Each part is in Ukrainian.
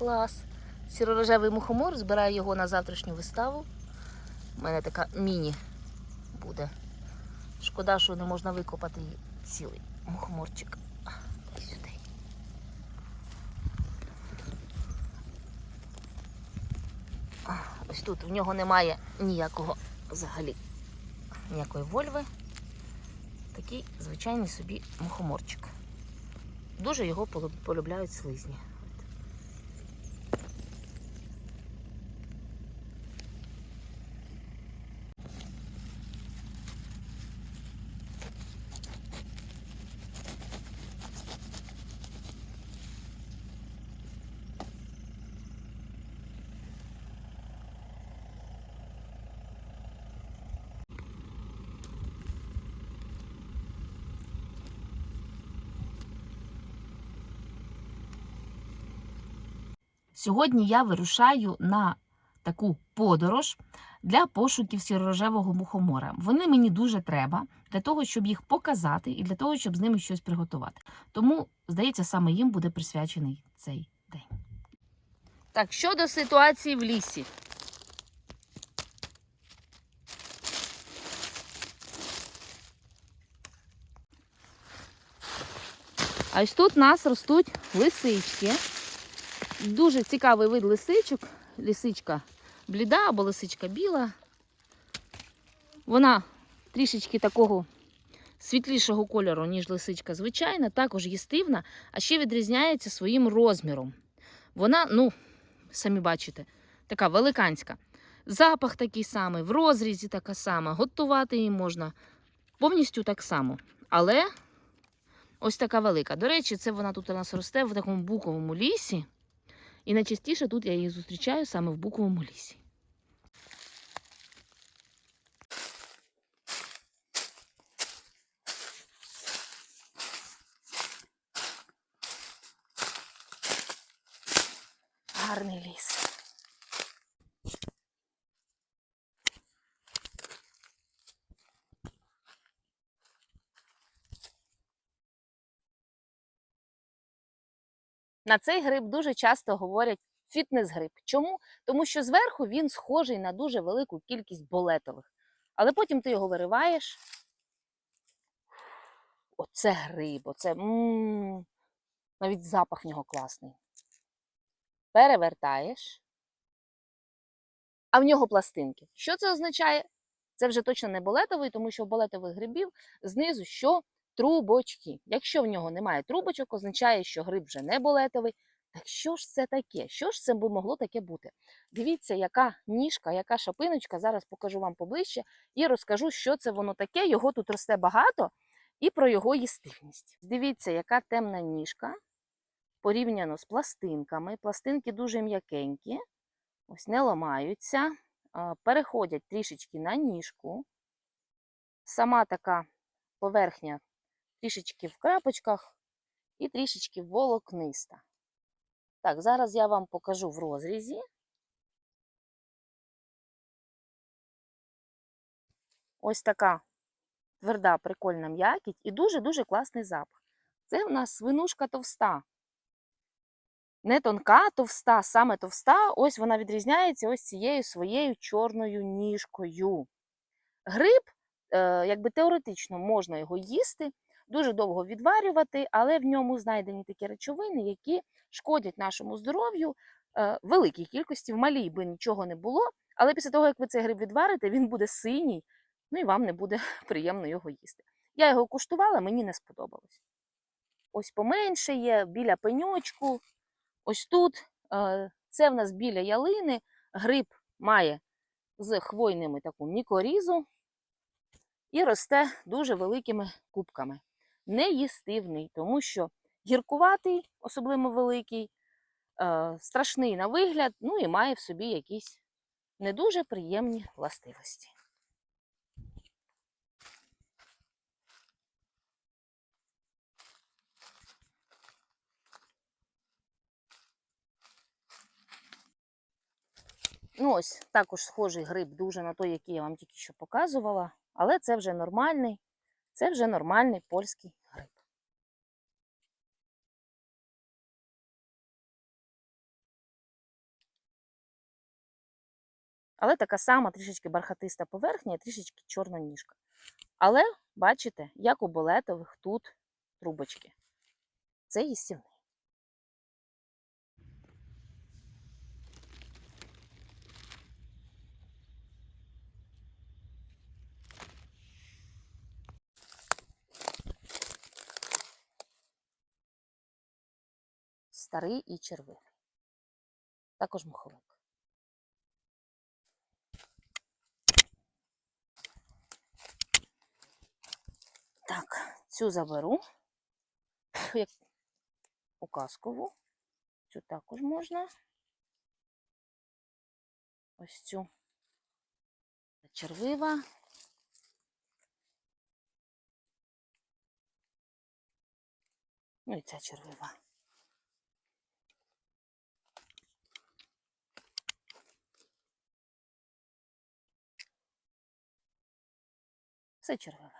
Клас. Сіророжевий мухомор, збираю його на завтрашню виставу. У мене така міні буде. Шкода, що не можна викопати цілий мухоморчик. Сюди. Ось тут в нього немає ніякого взагалі ніякої вольви. Такий звичайний собі мухоморчик. Дуже його полюбляють слизні. Сьогодні я вирушаю на таку подорож для пошуків сіророжевого мухомора. Вони мені дуже треба для того, щоб їх показати і для того, щоб з ними щось приготувати. Тому, здається, саме їм буде присвячений цей день. Так, щодо ситуації в лісі. А ось тут у нас ростуть лисички. Дуже цікавий вид лисичок. Лисичка бліда або лисичка біла. Вона трішечки такого світлішого кольору, ніж лисичка звичайна, також їстивна, а ще відрізняється своїм розміром. Вона, ну, самі бачите, така великанська. Запах такий самий, в розрізі така сама, готувати її можна повністю так само. Але ось така велика. До речі, це вона тут у нас росте в такому буковому лісі. І найчастіше тут я її зустрічаю саме в буковому лісі. Гарний ліс. На цей гриб дуже часто говорять фітнес-гриб. Чому? Тому що зверху він схожий на дуже велику кількість болетових. Але потім ти його вириваєш. Оце гриб, оце м навіть запах в нього класний. Перевертаєш, а в нього пластинки. Що це означає? Це вже точно не болетовий, тому що в болетових грибів знизу що? Трубочки. Якщо в нього немає трубочок, означає, що гриб вже не болетовий. Так що ж це таке? Що ж це би могло таке бути? Дивіться, яка ніжка, яка шапиночка. Зараз покажу вам поближче і розкажу, що це воно таке. Його тут росте багато і про його їстивність. Дивіться, яка темна ніжка порівняно з пластинками. Пластинки дуже м'якенькі, ось не ламаються, переходять трішечки на ніжку. Сама така поверхня трішечки в крапочках і трішечки волокниста. Так, зараз я вам покажу в розрізі. Ось така тверда, прикольна м'якіть і дуже-дуже класний запах. Це в нас свинушка товста. Не тонка, товста, саме товста, ось вона відрізняється ось цією своєю чорною ніжкою. Гриб, е, якби теоретично можна його їсти, дуже довго відварювати, але в ньому знайдені такі речовини, які шкодять нашому здоров'ю е, великій кількості, в малій би нічого не було. Але після того, як ви цей гриб відварите, він буде синій, ну і вам не буде приємно його їсти. Я його куштувала, мені не сподобалось. Ось поменше є, біля пеньочку. Ось тут е, це в нас біля ялини. Гриб має з хвойними таку мікорізу і росте дуже великими кубками. Неїстивний, тому що гіркуватий, особливо великий, е, страшний на вигляд, ну і має в собі якісь не дуже приємні властивості. Ну, ось також схожий гриб дуже на той, який я вам тільки що показувала, але це вже нормальний, це вже нормальний польський гриб. Але така сама трішечки бархатиста поверхня і трішечки чорна ніжка. Але бачите, як у болетових тут трубочки. Це їстівний. Старий і червивий. Також муховик. Так, цю заберу. Як указкову. Цю також можна. Ось цю червива. Ну і ця червива. Все червиве.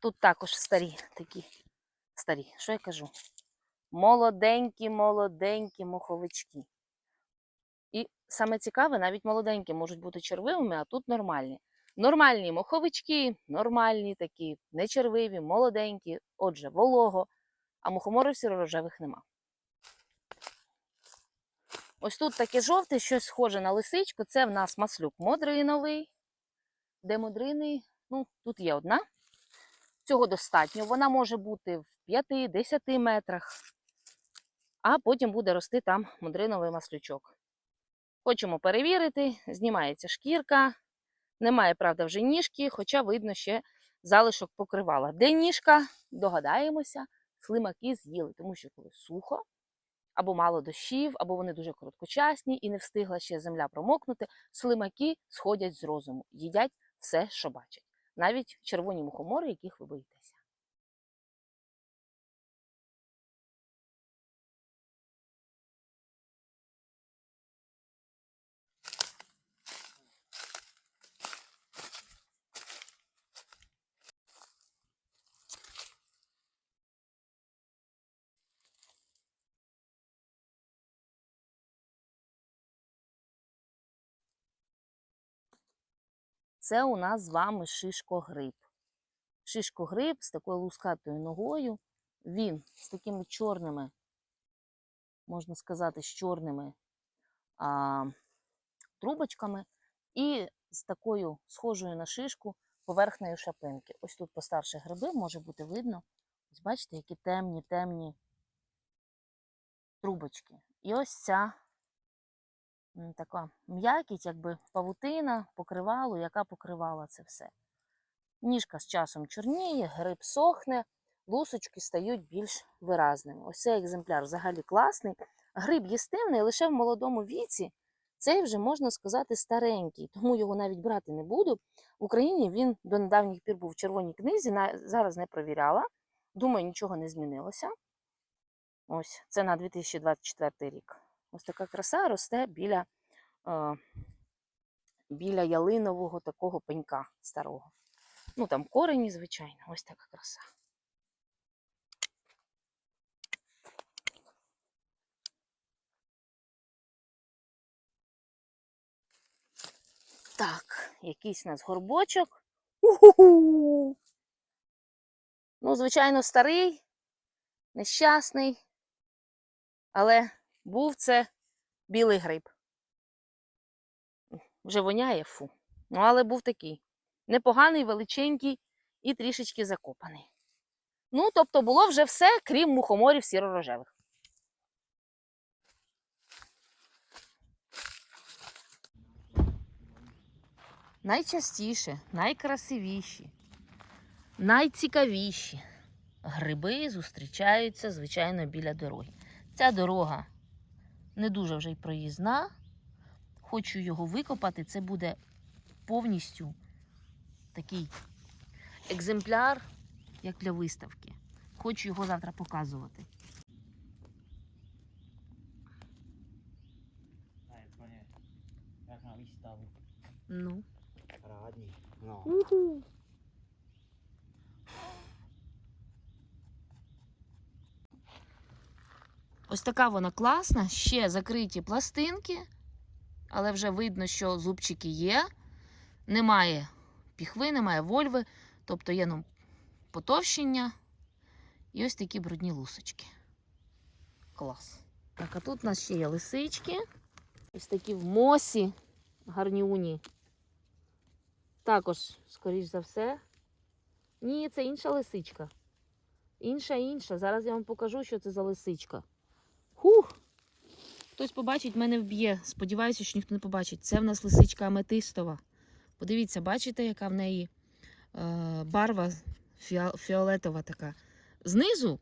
Тут також старі такі. Старі, що я кажу? Молоденькі, молоденькі моховички. І саме цікаве, навіть молоденькі можуть бути червивими, а тут нормальні. Нормальні моховички, нормальні такі, не червиві, молоденькі, отже, волого, а мухоморів сіро-рожевих нема. Ось тут таке жовте, щось схоже на лисичку. Це в нас маслюк модриновий. Де модриний? Ну, тут є одна. Цього достатньо. Вона може бути в 5-10 метрах, а потім буде рости там мудриновий маслючок. Хочемо перевірити, знімається шкірка. Немає, правда, вже ніжки, хоча видно ще залишок покривала. Де ніжка, догадаємося, слимаки з'їли, тому що коли сухо, або мало дощів, або вони дуже короткочасні і не встигла ще земля промокнути, слимаки сходять з розуму, їдять все, що бачать навіть червоні мухомори, яких ви боїтеся. Це у нас з вами шишкогриб. Шишкогриб з такою лускатою ногою. Він з такими чорними, можна сказати, з чорними а, трубочками і з такою схожою на шишку поверхнею шапинки. Ось тут постарше гриби, може бути видно. Ось бачите, які темні, темні трубочки. І ось ця така м'якість, якби павутина, покривало, яка покривала це все. Ніжка з часом чорніє, гриб сохне, лусочки стають більш виразними. Ось цей екземпляр взагалі класний. Гриб їстивний лише в молодому віці. Цей вже, можна сказати, старенький, тому його навіть брати не буду. В Україні він до недавніх пір був в червоній книзі, зараз не провіряла. Думаю, нічого не змінилося. Ось, це на 2024 рік. Ось така краса росте біля, е, біля ялинового такого пенька старого. Ну там корені, звичайно, ось така краса. Так, якийсь у нас горбочок. Уху! Ну, звичайно, старий, нещасний, але був це білий гриб. Вже воняє фу. Ну, але був такий. Непоганий, величенький і трішечки закопаний. Ну, тобто було вже все, крім мухоморів сіро-рожевих. Найчастіше, найкрасивіші, найцікавіші гриби зустрічаються, звичайно, біля дороги. Ця дорога не дуже вже й проїзна. Хочу його викопати. Це буде повністю такий екземпляр, як для виставки. Хочу його завтра показувати. Jak na. Ну. Ось така вона класна. Ще закриті пластинки, але вже видно, що зубчики є. Немає піхви, немає вольви, тобто є ну, потовщення. І ось такі брудні лусочки. Клас. Так, а тут у нас ще є лисички. Ось такі в мосі гарнюні. Також, скоріш за все. Ні, це інша лисичка. Інша інша. Зараз я вам покажу, що це за лисичка. Хух! Хтось побачить, мене вб'є. Сподіваюся, що ніхто не побачить. Це в нас лисичка аметистова. Подивіться, бачите, яка в неї е, барва фіолетова така. Знизу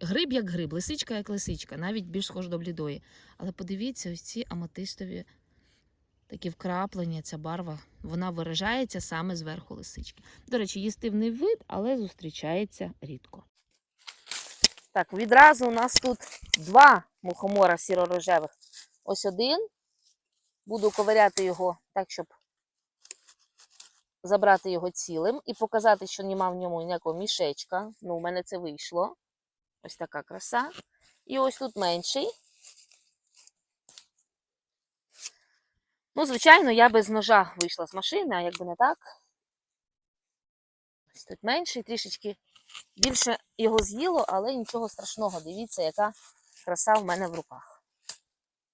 гриб як гриб, лисичка як лисичка, навіть більш схож до блідої. Але подивіться, ось ці аметистові такі вкраплення, ця барва, вона виражається саме зверху лисички. До речі, їстивний вид, але зустрічається рідко. Так, відразу у нас тут два мухомора сіро-рожевих. Ось один. Буду ковиряти його так, щоб забрати його цілим і показати, що нема в ньому ніякого мішечка. Ну, у мене це вийшло. Ось така краса. І ось тут менший. Ну, звичайно, я без ножа вийшла з машини, а якби не так. Ось тут менший, трішечки більше його з'їло, але нічого страшного. Дивіться, яка краса в мене в руках.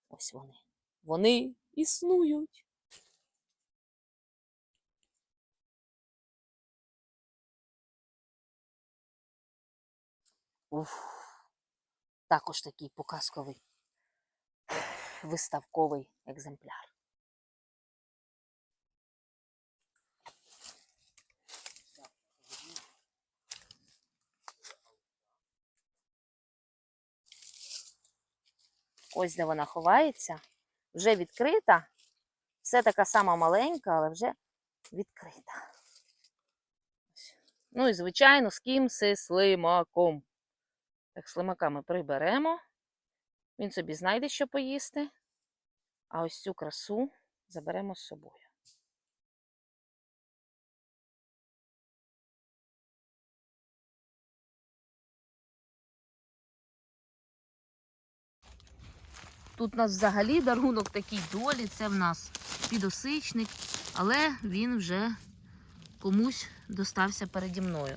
Ось вони. Вони існують. Уф. Також такий показковий виставковий екземпляр. Ось де вона ховається. Вже відкрита. Все така сама маленька, але вже відкрита. Ну і, звичайно, з кимси слимаком. Так, слимака ми приберемо. Він собі знайде, що поїсти. А ось цю красу заберемо з собою. Тут у нас взагалі дарунок такий долі, це в нас підосичник, але він вже комусь достався переді мною.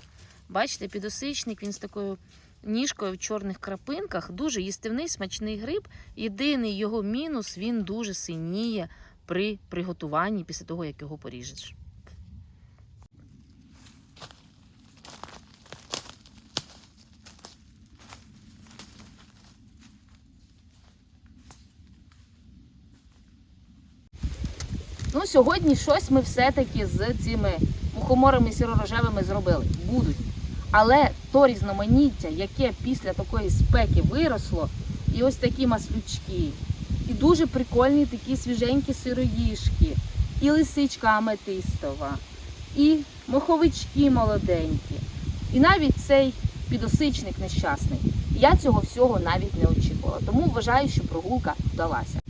Бачите, підосичник, він з такою ніжкою в чорних крапинках, дуже їстивний, смачний гриб. Єдиний його мінус він дуже синіє при приготуванні після того, як його поріжеш. Сьогодні щось ми все-таки з цими мухоморами сіророжевими зробили. Будуть. Але то різноманіття, яке після такої спеки виросло, і ось такі маслючки, і дуже прикольні такі свіженькі сироїшки, і лисичка аметистова, і моховички молоденькі, і навіть цей підосичник нещасний. Я цього всього навіть не очікувала. Тому вважаю, що прогулка вдалася.